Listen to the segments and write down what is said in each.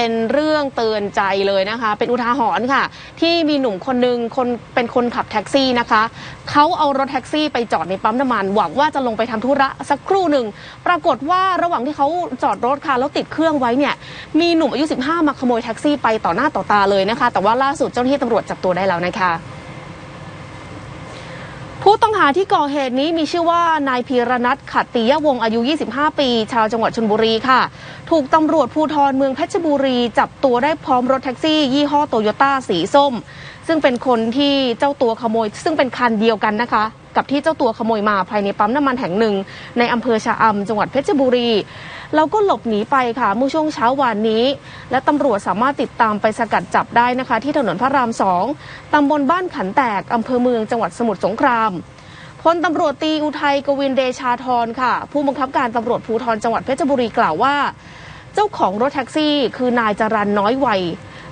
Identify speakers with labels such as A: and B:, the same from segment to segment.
A: เป็นเรื่องเตือนใจเลยนะคะ เป็นอุทาหรณ์ค่ะ ที่มีหนุ่มคนหนึ่งคนเป็นคนขับแท็กซี่นะคะเขาเอารถแท็กซี่ไปจอดในปั๊มน้ำมัน หวังว่าจะลงไปทำธุระสักครู่หนึ่งปรากฏว่าระหว่างที่เขาจอดรถค่ะแล้วติดเครื่องไว้เนี่ยมีหนุ่มอายุ 15 มาขโมยแท็กซี่ไปต่อหน้าต่อตาเลยนะคะ แต่ว่าล่าสุดเจ้าหน้าที่ตำรวจจับตัวได้แล้วนะคะ ผู้ต้องหาที่ก่อเหตุนี้มีชื่อว่านายพีรนัทขัตติยวงศ์อายุ 25 ปี ชาวจังหวัดชลบุรีค่ะ ถูกตำรวจภูธรเมืองเพชรบุรี จับตัวได้พร้อมรถแท็กซี่ ยี่ห้อโตโยต้าสีส้ม ซึ่งเป็นคนที่เจ้าตัวขโมย ซึ่งเป็นคันเดียวกันนะคะ กับที่เจ้าตัวขโมยมาภายในปั๊มน้ำมันแห่งหนึ่ง ในอำเภอชะอำจังหวัดเพชรบุรีแล้วก็หลบหนีไปค่ะเมื่อช่วงเช้าวานนี้ และตำรวจสามารถติดตามไปสกัดจับได้นะคะ ที่ถนนพระรามสองตำบลบ้านขันแตกอำเภอเมืองจังหวัดสมุทรสงครามพลตำรวจตีอุทัยกวินเดชาธรค่ะ ผู้บังคับการตำรวจภูธรจังหวัดเพชรบุรีกล่าวว่า เจ้าของรถแท็กซี่ คือนายจรันน้อยวัย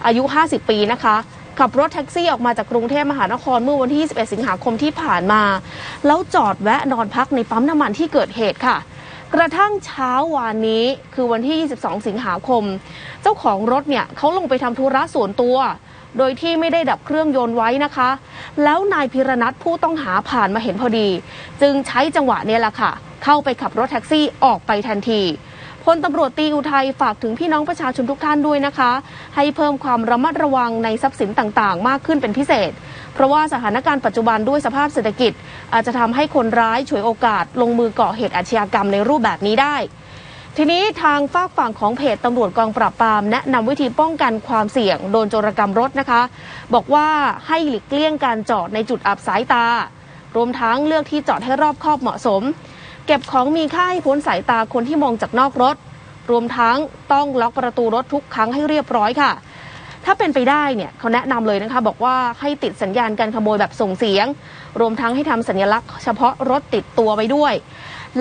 A: อายุ 50 ปีนะคะ ขับรถแท็กซี่ออกมาจากกรุงเทพมหานครเมื่อวันที่ 21 สิงหาคมที่ผ่านมา แล้วจอดแวะนอนพักในปั๊มน้ำมันที่เกิดเหตุค่ะ กระทั่งเช้าวานนี้คือวันที่ 22 สิงหาคม เจ้าของรถเนี่ยเขาลงไปทำธุระส่วนตัว โดยที่ไม่ได้ดับเครื่องยนต์ไว้นะคะ แล้วนายพิรนัทผู้ต้องหาผ่านมาเห็นพอดี จึงใช้จังหวะนี้แหละค่ะ เข้าไปขับรถแท็กซี่ออกไปทันที พลตำรวจตีอุทัยฝากถึงพี่น้องประชาชนทุกท่านด้วยนะคะ ให้เพิ่มความระมัดระวังในทรัพย์สินต่างๆ มากขึ้นเป็นพิเศษ เพราะว่าสถานการณ์ปัจจุบันด้วยสภาพเศรษฐกิจ อาจจะทำให้คนร้ายฉวยโอกาส ลงมือก่อเหตุอาชญากรรมในรูปแบบนี้ได้ ทีนี้ทางฝากฝั่งของเพจตำรวจกองปราบปราม แนะนำวิธีป้องกันความเสี่ยงโดนโจรกรรมรถนะคะ บอกว่าให้หลีกเลี่ยงการจอดในจุดอับสายตา รวมทั้งเลือกที่จอดให้รอบคอบเหมาะสม เก็บของมีค่าให้พ้นสายตาคนที่มองจากนอกรถ รวมทั้งต้องล็อกประตูรถทุกครั้งให้เรียบร้อยค่ะ ถ้าเป็นไปได้เนี่ยเขาแนะนำเลยนะคะ บอกว่าให้ติดสัญญาณการขโมยแบบส่งเสียง รวมทั้งให้ทำสัญลักษณ์เฉพาะรถติดตัวไว้ด้วย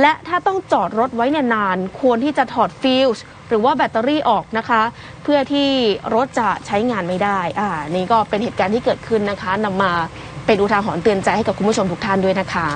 A: และถ้าต้องจอดรถไว้เนี่ยนานควรที่จะถอดฟิลส์หรือว่าแบตเตอรี่ออกนะคะ เพื่อที่รถจะใช้งานไม่ได้ อ่า นี่ก็เป็นเหตุการณ์ที่เกิดขึ้นนะคะนำมาเป็นอุทาหรณ์เตือนใจให้กับคุณผู้ชมทุกท่านด้วยนะคะ